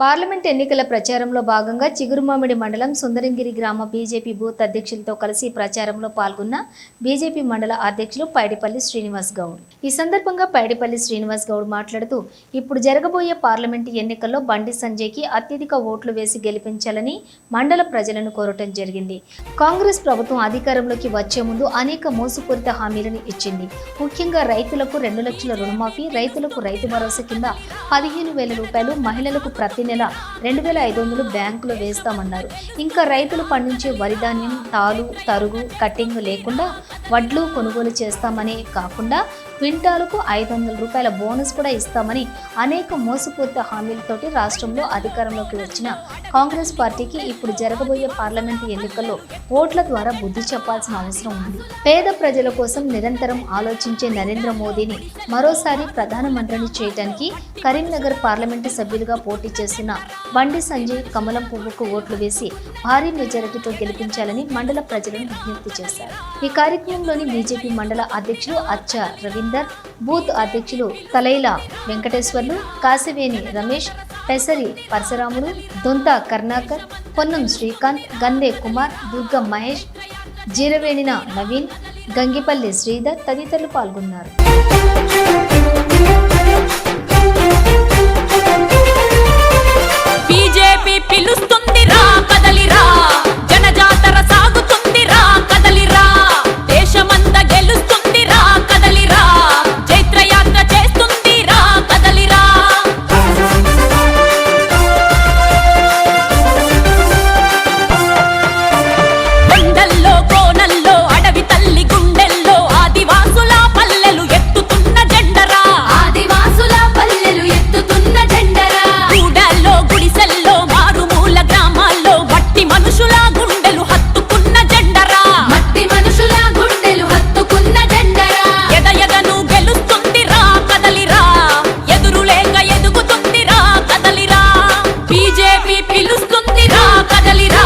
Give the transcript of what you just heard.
Parliament ఎన్నికల ప్రచారంలో భాగంగా చిగురుమామిడి మండలం సుందరంగిరి గ్రామ బీజేపీ బూత్ అధ్యక్షులతో కలిసి ప్రచారంలో పాల్గొన్న బీజేపీ మండల అధ్యక్షులు పైడిపల్లి శ్రీనివాస్ గౌడ్. ఈ సందర్భంగా పైడిపల్లి శ్రీనివాస్ గౌడ్ మాట్లాడుతూ ఇప్పుడు జరగబోయే పార్లమెంటు ఎన్నికల్లో బండి సంజయ్కి అత్యధిక ఓట్లు వేసి గెలిపించాలని మండల ప్రజలను కోరటం జరిగింది. కాంగ్రెస్ ప్రభుత్వం అధికారంలోకి వచ్చే ముందు అనేక మోసపూరిత హామీలను ఇచ్చింది. ముఖ్యంగా రైతులకు రెండు లక్షల రుణమాఫీ రైతులకు రైతు భరోసా కింద పదిహేను వేల రూపాయలు మహిళలకు ప్రతి నెల రెండు వేల ఐదు వందలు బ్యాంకులో వేస్తామన్నారు. ఇంకా రైతులు పండించే వరి ధాన్యం తాలు తరుగు కట్టింగ్ లేకుండా వడ్లు కొనుగోలు చేస్తామని కాకుండా క్వింటాలకు ఐదు వందల రూపాయల బోనస్ కూడా ఇస్తామని అనేక మోసపూరిత హామీలతోటి రాష్ట్రంలో అధికారంలోకి వచ్చిన కాంగ్రెస్ పార్టీకి ఇప్పుడు జరగబోయే పార్లమెంటు ఎన్నికల్లో ఓట్ల ద్వారా బుద్ధి చెప్పాల్సిన అవసరం ఉంది. పేద ప్రజల కోసం నిరంతరం ఆలోచించే నరేంద్ర మోదీని మరోసారి ప్రధానమంత్రిని చేయడానికి కరీంనగర్ పార్లమెంటు సభ్యులుగా పోటీ చేస్తున్న బండి సంజయ్ కమలం పువ్వుకు ఓట్లు వేసి భారీ మెజారిటీతో గెలిపించాలని మండల ప్రజలను విజ్ఞప్తి చేశారు. ఈ కార్యక్రమంలోని బీజేపీ మండల అధ్యక్షులు అచ్చా రవీంద్ర బూత్ అధ్యక్షులు తలైల వెంకటేశ్వర్లు కాసివేని రమేష్ పెసరి పరశురాములు దొంత కర్ణాకర్ పొన్నం శ్రీకాంత్ గందే కుమార్ దుర్గం మహేష్ జీరవేణిన నవీన్ గంగిపల్లి శ్రీధర్ తదితరులు పాల్గొన్నారు. పిలుస్తుంది రా కదలిరా.